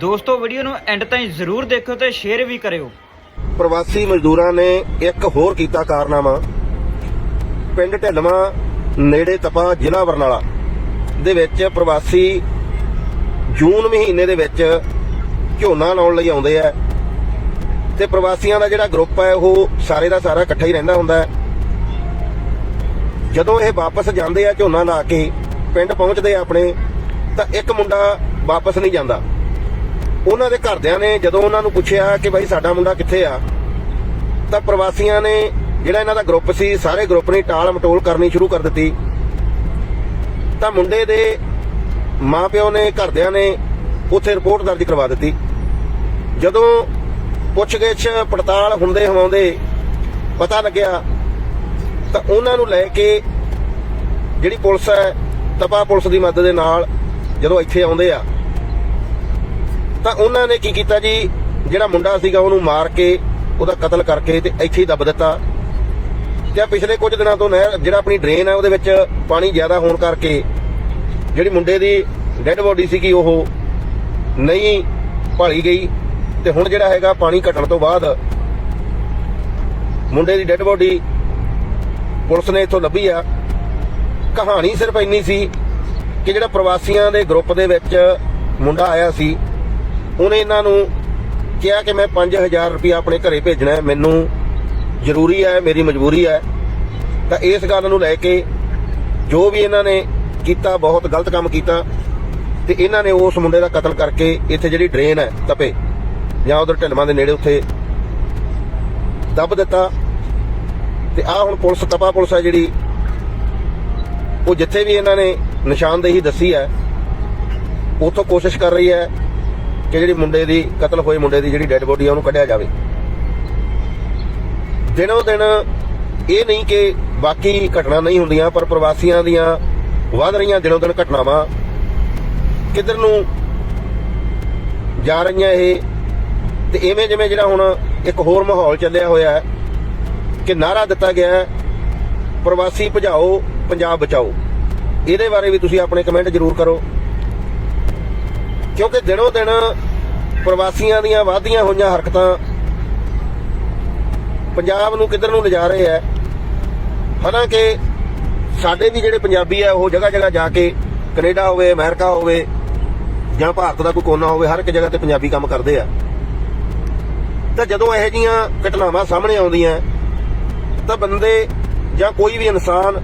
ਦੋਸਤੋ ਵੀਡੀਓ ਨੂੰ ਐਂਡ ਤਾਈਂ ਜ਼ਰੂਰ ਦੇਖੋ ਤੇ ਸ਼ੇਅਰ ਵੀ ਕਰਿਓ। ਪ੍ਰਵਾਸੀ ਮਜ਼ਦੂਰਾਂ ਨੇ ਇੱਕ ਹੋਰ ਕੀਤਾ ਕਾਰਨਾਮਾ। ਪਿੰਡ ਢਿੱਲਵਾਂ, ਨੇੜੇ ਤਪਾ ਜ਼ਿਲ੍ਹਾ ਬਰਨਾਲਾ ਦੇ ਵਿੱਚ ਪ੍ਰਵਾਸੀ ਜੂਨ ਮਹੀਨੇ ਦੇ ਵਿੱਚ ਝੋਨਾ ਲਾਉਣ ਲਈ ਆਉਂਦੇ ਆ। ਤੇ ਪ੍ਰਵਾਸੀਆਂ ਦਾ ਜਿਹੜਾ ਗਰੁੱਪ ਹੈ ਉਹ ਸਾਰੇ ਦਾ ਸਾਰਾ ਇਕੱਠਾ ਹੀ ਰਹਿੰਦਾ ਹੁੰਦਾ ਹੈ। ਜਦੋਂ ਇਹ ਵਾਪਸ ਜਾਂਦੇ ਆ ਝੋਨਾ ਲਾ ਕੇ, ਪਿੰਡ ਪਹੁੰਚਦੇ ਆ ਆਪਣੇ, ਤਾਂ ਇੱਕ ਮੁੰਡਾ ਵਾਪਸ ਨਹੀਂ ਜਾਂਦਾ। ਉਹਨਾਂ ਦੇ ਘਰਦਿਆਂ ਨੇ ਜਦੋਂ ਉਹਨਾਂ ਨੂੰ ਪੁੱਛਿਆ ਕਿ ਭਾਈ ਸਾਡਾ ਮੁੰਡਾ ਕਿੱਥੇ ਆ, ਤਾਂ ਪ੍ਰਵਾਸੀਆਂ ਨੇ ਜਿਹੜਾ ਇਹਨਾਂ ਦਾ ਗਰੁੱਪ ਸੀ, ਸਾਰੇ ਗਰੁੱਪ ਨੇ ਟਾਲ ਮਟੋਲ ਕਰਨੀ ਸ਼ੁਰੂ ਕਰ ਦਿੱਤੀ। ਤਾਂ ਮੁੰਡੇ ਦੇ ਮਾਪਿਓ ਨੇ, ਘਰਦਿਆਂ ਨੇ ਉੱਥੇ ਰਿਪੋਰਟ ਦਰਜ ਕਰਵਾ ਦਿੱਤੀ। ਜਦੋਂ ਪੁੱਛਗਿੱਛ, ਪੜਤਾਲ ਹੁੰਦੇ ਹਵਾਉਂਦੇ ਪਤਾ ਲੱਗਿਆ, ਤਾਂ ਉਹਨਾਂ ਨੂੰ ਲੈ ਕੇ ਜਿਹੜੀ ਪੁਲਿਸ ਹੈ, ਤਪਾ ਪੁਲਿਸ ਦੀ ਮਦਦ ਦੇ ਨਾਲ ਜਦੋਂ ਇੱਥੇ ਆਉਂਦੇ ਆ ਤਾਂ ਉਹਨਾਂ ਨੇ ਕੀ ਕੀਤਾ ਜੀ? ਜਿਹੜਾ ਮੁੰਡਾ ਸੀਗਾ, ਉਹਨੂੰ ਮਾਰ ਕੇ, ਉਹਦਾ ਕਤਲ ਕਰਕੇ ਤੇ ਇੱਥੇ ਹੀ ਦੱਬ ਦਿੱਤਾ। ਜਾਂ ਪਿਛਲੇ ਕੁਝ ਦਿਨਾਂ ਤੋਂ ਨਹਿਰ, ਜਿਹੜਾ ਆਪਣੀ ਡਰੇਨ ਹੈ ਉਹਦੇ ਵਿੱਚ ਪਾਣੀ ਜ਼ਿਆਦਾ ਹੋਣ ਕਰਕੇ ਜਿਹੜੀ ਮੁੰਡੇ ਦੀ ਡੈੱਡ ਬੋਡੀ ਸੀਗੀ, ਉਹ ਨਹੀਂ ਭਾਲੀ ਗਈ। ਤੇ ਹੁਣ ਜਿਹੜਾ ਹੈਗਾ, ਪਾਣੀ ਘਟਣ ਤੋਂ ਬਾਅਦ ਮੁੰਡੇ ਦੀ ਡੈੱਡ ਬੋਡੀ ਪੁਲਿਸ ਨੇ ਇੱਥੋਂ ਲੱਭੀ ਆ। ਕਹਾਣੀ ਸਿਰਫ ਇੰਨੀ ਸੀ ਕਿ ਜਿਹੜਾ ਪ੍ਰਵਾਸੀਆਂ ਦੇ ਗਰੁੱਪ ਦੇ ਵਿੱਚ ਮੁੰਡਾ ਆਇਆ ਸੀ ਉਹਨੇ ਇਹਨਾਂ ਨੂੰ ਕਿਹਾ ਕਿ ਮੈਂ 5000 ਰੁਪਇਆ ਆਪਣੇ ਘਰੇ ਭੇਜਣਾ ਮੈਨੂੰ ਜ਼ਰੂਰੀ ਹੈ, ਮੇਰੀ ਮਜਬੂਰੀ ਹੈ। ਤਾਂ ਇਸ ਗੱਲ ਨੂੰ ਲੈ ਕੇ ਜੋ ਵੀ ਇਹਨਾਂ ਨੇ ਕੀਤਾ, ਬਹੁਤ ਗਲਤ ਕੰਮ ਕੀਤਾ, ਤੇ ਇਹਨਾਂ ਨੇ ਉਸ ਮੁੰਡੇ ਦਾ ਕਤਲ ਕਰਕੇ ਇੱਥੇ ਜਿਹੜੀ ਡਰੇਨ ਹੈ, ਤਪੇ, ਜਾਂ ਉਧਰ ਢਿਲਮਾਂ ਦੇ ਨੇੜੇ ਉੱਥੇ ਦੱਬ ਦਿੱਤਾ। ਤੇ ਆ ਹੁਣ ਪੁਲਿਸ, ਤਪਾ ਪੁਲਿਸ ਹੈ ਜਿਹੜੀ, ਉਹ ਜਿੱਥੇ ਵੀ ਇਹਨਾਂ ਨੇ ਨਿਸ਼ਾਨਦੇਹੀ ਦੱਸੀ ਹੈ, ਉਥੋਂ ਕੋਸ਼ਿਸ਼ ਕਰ ਰਹੀ ਹੈ ਕਿ ਜਿਹੜੀ ਮੁੰਡੇ ਦੀ, ਕਤਲ ਹੋਏ ਮੁੰਡੇ ਦੀ ਜਿਹੜੀ ਡੈੱਡ ਬੋਡੀ ਆ, ਉਹਨੂੰ ਕੱਢਿਆ ਜਾਵੇ। ਦਿਨੋ ਦਿਨ ਇਹ ਨਹੀਂ ਕਿ ਬਾਕੀ ਘਟਨਾ ਨਹੀਂ ਹੁੰਦੀਆਂ, ਪਰ ਪ੍ਰਵਾਸੀਆਂ ਦੀਆਂ ਵੱਧ ਰਹੀਆਂ ਦਿਨੋ ਦਿਨ ਘਟਨਾਵਾਂ। ਕਿੱਧਰ ਨੂੰ ਜਾ ਰਹੀਆਂ ਇਹ? ਤੇ ਇਵੇਂ ਜਿਵੇਂ ਜਿਹੜਾ ਹੁਣ ਇੱਕ ਹੋਰ ਮਾਹੌਲ ਚੱਲਿਆ ਹੋਇਆ ਹੈ ਕਿ ਨਾਰਾ ਦਿੱਤਾ ਗਿਆ ਹੈ, ਪ੍ਰਵਾਸੀ ਭਜਾਓ, ਪੰਜਾਬ ਬਚਾਓ। ਇਹਦੇ ਬਾਰੇ ਵੀ ਤੁਸੀਂ ਆਪਣੇ ਕਮੈਂਟ ਜ਼ਰੂਰ ਕਰੋ। ਕਿਉਂਕਿ ਦਿਨੋ ਦਿਨ ਪ੍ਰਵਾਸੀਆਂ ਦੀਆਂ ਵਾਧੀਆਂ ਹੋਈਆਂ ਹਰਕਤਾਂ ਪੰਜਾਬ ਨੂੰ ਕਿੱਧਰ ਨੂੰ ਲਿਜਾ ਰਹੇ ਹੈ, ਹਾਲਾਂਕਿ ਸਾਡੇ ਵੀ ਜਿਹੜੇ ਪੰਜਾਬੀ ਆ ਉਹ ਜਗ੍ਹਾ ਜਗ੍ਹਾ ਜਾ ਕੇ ਕੈਨੇਡਾ ਹੋਵੇ, ਅਮਰੀਕਾ ਹੋਵੇ ਜਾਂ ਭਾਰਤ ਦਾ ਕੋਈ ਕੋਨਾ ਹੋਵੇ, ਹਰ ਇੱਕ ਜਗ੍ਹਾ ਤੇ ਪੰਜਾਬੀ ਕੰਮ ਕਰਦੇ ਆ। ਤਾਂ ਜਦੋਂ ਇਹੋ ਜੀਆਂ ਘਟਨਾਵਾਂ ਸਾਹਮਣੇ ਆਉਂਦੀਆਂ, ਤਾਂ ਬੰਦੇ ਜਾਂ ਕੋਈ ਵੀ ਇਨਸਾਨ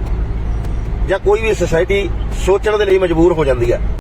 ਜਾਂ ਕੋਈ ਵੀ ਸੁਸਾਇਟੀ ਸੋਚਣ ਦੇ ਲਈ ਮਜਬੂਰ ਹੋ ਜਾਂਦੀ ਹੈ।